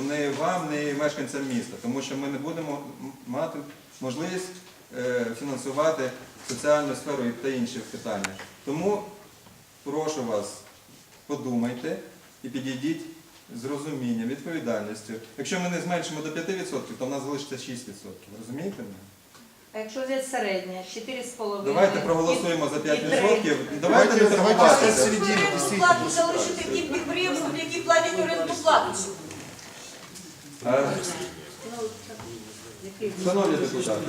розвитку ні вам, ні мешканцям міста, тому що ми не будемо мати можливість е, фінансувати соціальну сферу і та інші питання. Тому прошу вас, подумайте і підійдіть з розумінням, відповідальністю. Якщо ми не зменшимо до 5%, то в нас залишиться 6%. Розумієте мене? А якщо взяти середнє, 4,5%. Давайте проголосуємо за 5%. Давайте не орендну дійсно. плату залишити тим підприємствам, які платять орендну плату. Шановні депутати,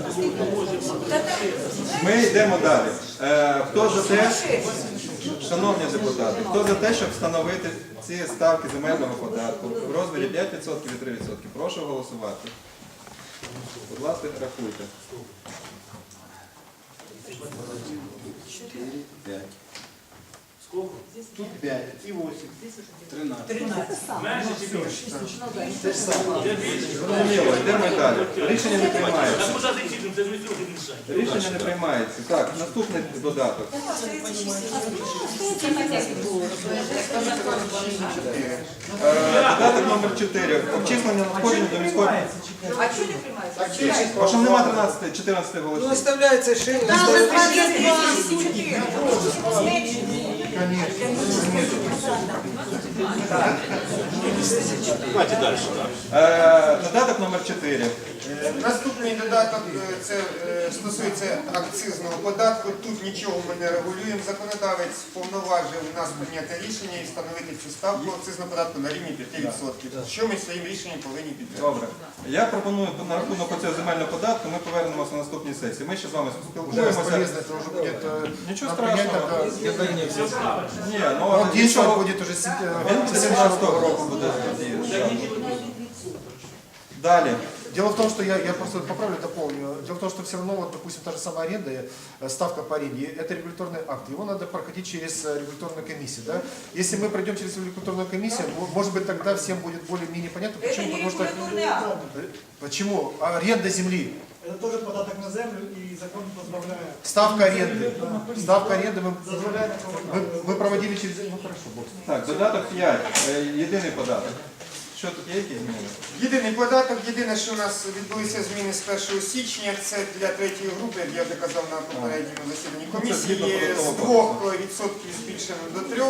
ми йдемо далі. Е, Хто за те, шановні депутати, хто за те, щоб встановити ці ставки земельного податку в розмірі 5% і 3%? Прошу голосувати. Будь ласка, рахуйте. Тут 5 и 8. 13. Зрозуміло, йдемо далі. Рішення не приймається. Так це ж. Рішення не приймається. Так, наступний додаток. Е, Додаток номер 4. Обчислення надходжень до міської. А чого не приймається? А що нема 13, 14 Ну, голосів? оставляется шесть. Давайте далі. Е, Додаток номер 4. Е, Наступний додаток е, це е, стосується акцизного податку. Тут нічого ми не регулюємо. Законодавець повноважив нас прийняти рішення і встановити цю ставку акцизного податку на рівні 5%. Що ми своїм рішенням повинні підтримати? Добре. Я пропоную на рахунок цього земельного податку, ми повернемося на наступній сесії. Ми ще з вами спілкуємося. это уже будет э, Ничего нам принять страшного. тогда уведомление все. Ні, ну Он действовать нічого. будет уже с Він э, до с 17 следующего року буде тоді. Далі. Дело в том, что я, я просто поправлю, дополню. Дело в том, что все равно, вот, допустим, та же самая аренда, э, ставка по аренде, это регуляторный акт. Его надо проходить через э, регуляторную комиссию. Да? Если мы пройдем через регуляторную комиссию, мо- может быть, тогда всем будет более-менее понятно, Это почему. не Потому что, регуляторный акт. Э, почему? Аренда земли. Это тоже податок на землю и закон позволяет. Ставка аренды. Ставка аренды мы, мы, мы проводили через... Ну хорошо, бог с ним. Так, додаток 5. Е, Єдиний податок. Що тут є якісь зміни? Єдиний податок, єдине, що у нас відбулися зміни з 1 січня, це для третьої групи, як я доказав на попередньому засіданні Ну, комісії, з податкового 2% збільшено до 3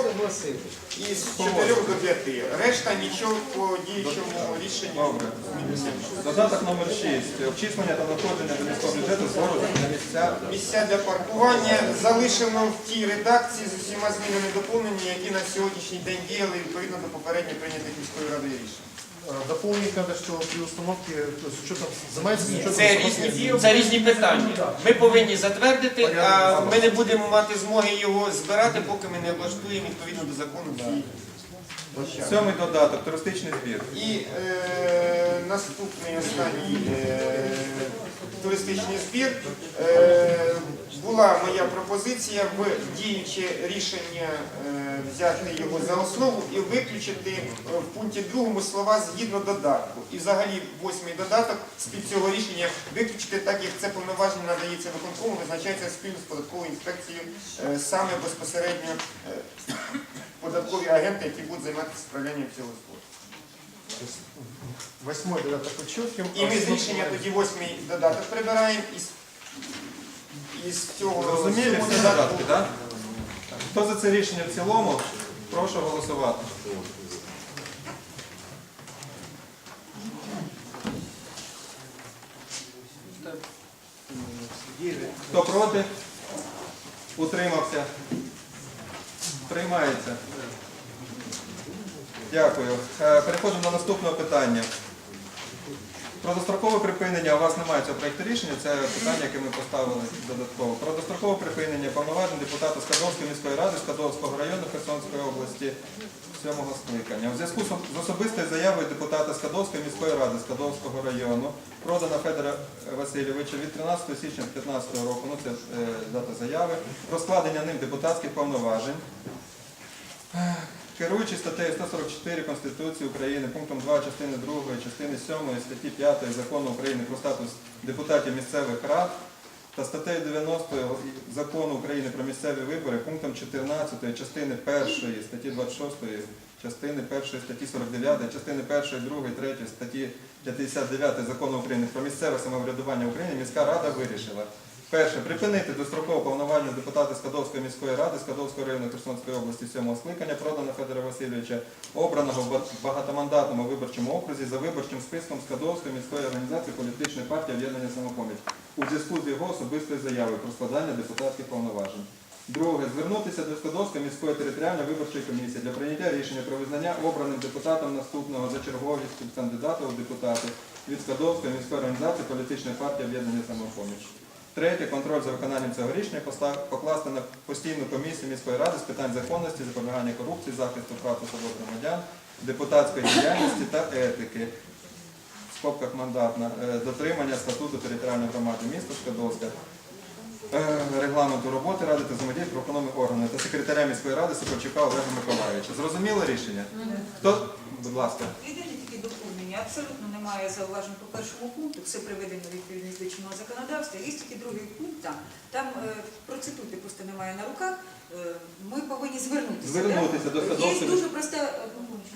і з 4 до 5. Решта нічого по діючому рішенню. Додаток номер 6. Обчислення та надходження до міського бюджету збору на місця. Місця для паркування залишено в тій редакції з усіма змінами доповненнями, які на сьогоднішній день діяли відповідно до попередньо прийнятих міською радою рішень. Э, Дополнить надо, что при есть с учетом, занимается с учетом Це установки різні, це різні питання. Ми повинні затвердити, а ми не будемо мати змоги його збирати, поки ми не облаштуємо відповідно до закону всі. Сьомий додаток, туристичний збір. І е, наступний останній е, туристичний збір. Е, була моя пропозиція в діюче рішення е, взяти його за основу і виключити е, в пункті другому слова згідно додатку. І взагалі восьмий додаток з-під цього рішення виключити, так як це повноваження надається виконкому, визначається спільно з податковою інспекцією е, саме безпосередньо податкові агенти, які будуть займатися справлянням цього збору. Восьмой додаток учетки. І ми з рішення тоді восьмий додаток прибираємо із, із цього Зрозумілі всі додатки, так? Хто за це рішення в цілому, прошу голосувати. Хто проти? Утримався? Приймається. Дякую. Е, Переходимо до наступного питання. Про дострокове припинення, у вас немає цього проєкту рішення, це питання, яке ми поставили додатково. Про дострокове припинення повноважень депутата Скадовської міської ради Скадовського району Херсонської області сьомого скликання. У зв'язку з з особистою заявою депутата Скадовської міської ради Скадовського району продана Федора Васильовича від 13 січня 2015 року, ну це е, дата заяви, про складення ним депутатських повноважень. Керуючи статтею 144 Конституції України, пунктом 2 частини 2, частини 7 статті 5 Закону України про статус депутатів місцевих рад та статтею 90 Закону України про місцеві вибори, пунктом 14 частини 1 статті 26 частини 1 статті 49, частини 1, 2, 3 статті 59 Закону України про місцеве самоврядування України міська рада вирішила. Перше, припинити достроково повноваження депутата Скадовської міської ради Скадовського району Херсонської області 7 скликання Продана Федора Васильовича, обраного в багатомандатному виборчому окрузі за виборчим списком Скадовської міської організації політичної партії об'єднання самопоміч у зв'язку з його особистою заявою про складання депутатських повноважень. Друге, звернутися до Скадовської міської територіальної виборчої комісії для прийняття рішення про визнання обраним депутатом наступного за черговістю кандидата у депутати від Скадовської міської організації політичної партії об'єднання самопоміч. Третє, контроль за виконанням цього рішення покласти на постійну комісію міської ради з питань законності, запобігання корупції, захисту прав та свобод громадян, депутатської діяльності та етики. В скобках мандатна, е, дотримання статуту територіальної громади міста Скадовська, е, регламенту роботи ради та взаємодії з правоохоронними органами та секретаря міської ради Сокольчука Олега Миколаївича. Зрозуміло рішення? Хто? Будь ласка. Єдине. Абсолютно немає зауважень по першому пункту. Все приведено відповідно до чинного законодавства. Є тільки другий пункт там. Там е, процитуйте просто немає на руках. Е, Ми повинні звернутися. Звернутися до Є дуже проста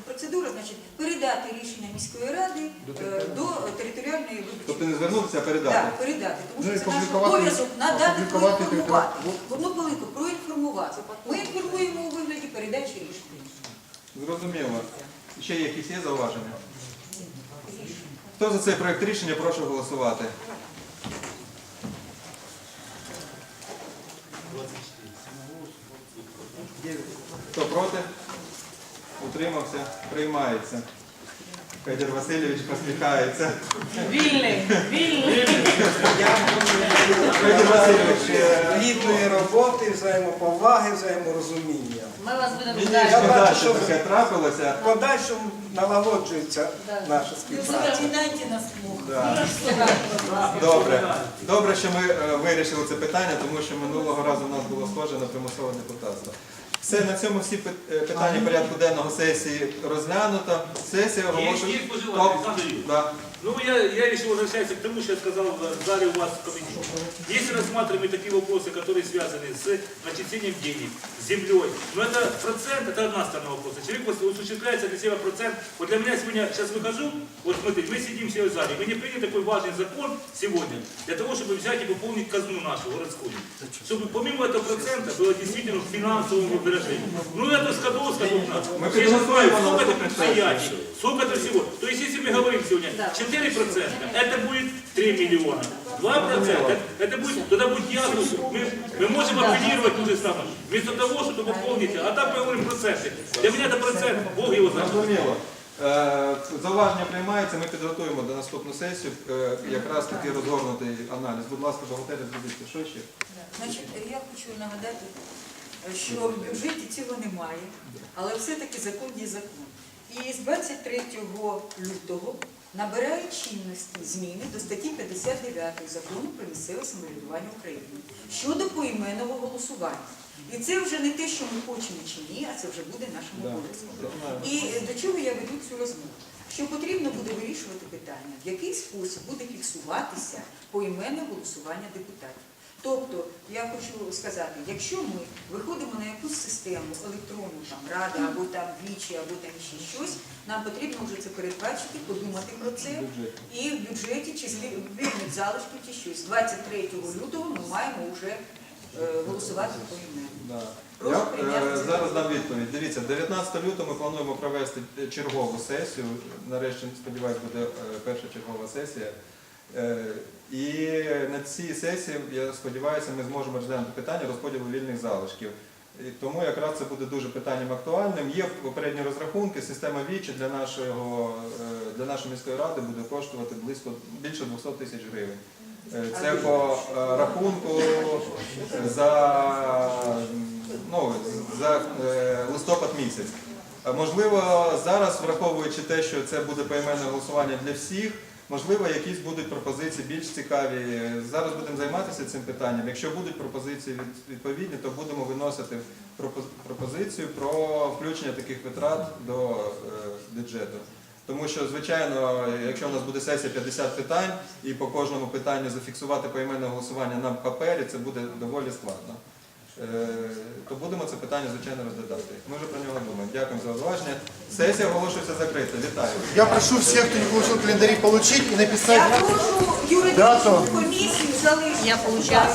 процедура, значить, передати рішення міської ради е, до територіальної виборчої. Тобто не звернутися, а передати. Так, передати, тому Ну, що це наш обов'язок надати проінформувати. Одну хвилинку, проінформувати. Ми інформуємо у вигляді передачі рішення. Зрозуміло. Ще якісь є зауваження? Хто за цей проєкт рішення, прошу голосувати. Хто проти? Утримався? Приймається. Федір Васильович посміхається. Вільний, вільний. Федір Васильович, е, плідної роботи, взаємоповаги, взаєморозуміння. Ми вас будемо мені ждати. шкода, що таке трапилося. В подальшому налагоджується наша співпраця. запоминайте нас плохо. Да. Добре. Добре, що ми е, вирішили це питання, тому що минулого разу у нас було схоже на примусове депутатство. Все, на цьому всі пи- е, питання порядку денного сесії розглянуто. Сесія оголошує. Есть пожелание, Оп, Александр Юрьевич? да. Ну, я, я решил возвращаться к тому, что я сказал в зале у вас в комитете. Если рассматриваем такие вопросы, которые связаны с начислением денег, с землей, но это процент, это одна сторона вопроса. Человек просто осуществляется для себя процент. Вот для меня сегодня, сейчас выхожу, вот смотрите, мы сидим все в зале, мы не приняли такой важный закон сегодня, для того, чтобы взять и пополнить казну нашу городскую. Чтобы помимо этого процента было действительно финансовым выражением. Ну это Скадовска тут надо. Мы Все же знают, переголосуем на сколько это наступной предприятий, сколько это всего. То есть если мы говорим сегодня 4%, это будет 3 миллиона. 2% это будет, тогда будет ясно, что мы, мы можем апеллировать ту же самое. Вместо того, чтобы пополнить, а так мы говорим проценты. Для меня это процент, Бог его знает. Зрозуміло. Е, Зауваження приймається, ми підготуємо до наступної сесії е, якраз такий розгорнутий аналіз. Будь ласка, бухгалтерія, зробіть що ще? Значить, я хочу нагадати, що в бюджеті цього немає, але все-таки закон є закон. І з 23 лютого набирають чинності зміни до статті 59 закону про місцеве самоврядування України щодо поіменного голосування. І це вже не те, що ми хочемо чи ні, а це вже буде нашим обов'язком. І до чого я веду цю розмову? Що потрібно буде вирішувати питання, в який спосіб буде фіксуватися поіменне голосування депутатів. Тобто, я хочу сказати, якщо ми виходимо на якусь систему електронну, там рада або там вічі, або там ще щось, нам потрібно вже це передбачити, подумати про це і в бюджеті чи звільнити залишки чи щось. 23 лютого ми маємо вже е, голосувати поіменно. Да. Прошу прийняти е, зараз дам відповідь. Дивіться, 19 лютого ми плануємо провести чергову сесію. Нарешті, сподіваюся, буде е, перша чергова сесія. І на цій сесії, я сподіваюся, ми зможемо розглянути питання розподілу вільних залишків. І тому якраз це буде дуже питанням актуальним. Є попередні розрахунки, система ВІЧі для, нашого, е, для нашої міської ради буде коштувати близько більше 200 тисяч гривень. Е, Це по е, рахунку за, ну, за листопад місяць. Можливо, зараз, враховуючи те, що це буде поіменне голосування для всіх, можливо, якісь будуть пропозиції більш цікаві. Зараз будемо займатися цим питанням. Якщо будуть пропозиції відповідні, то будемо виносити пропозицію про включення таких витрат до е, бюджету. Тому що, звичайно, якщо у нас буде сесія 50 питань і по кожному питанню зафіксувати поіменне голосування на папері, це буде доволі складно. Е, то будемо це питання, звичайно, розглядати. Ми вже про нього думаємо. Дякую за уваження. Сесія оголошується закрита. Вітаю. Я прошу всіх, хто не получил календарі, получить і написати. Я прошу юридичну комісію залишити. Я получаю.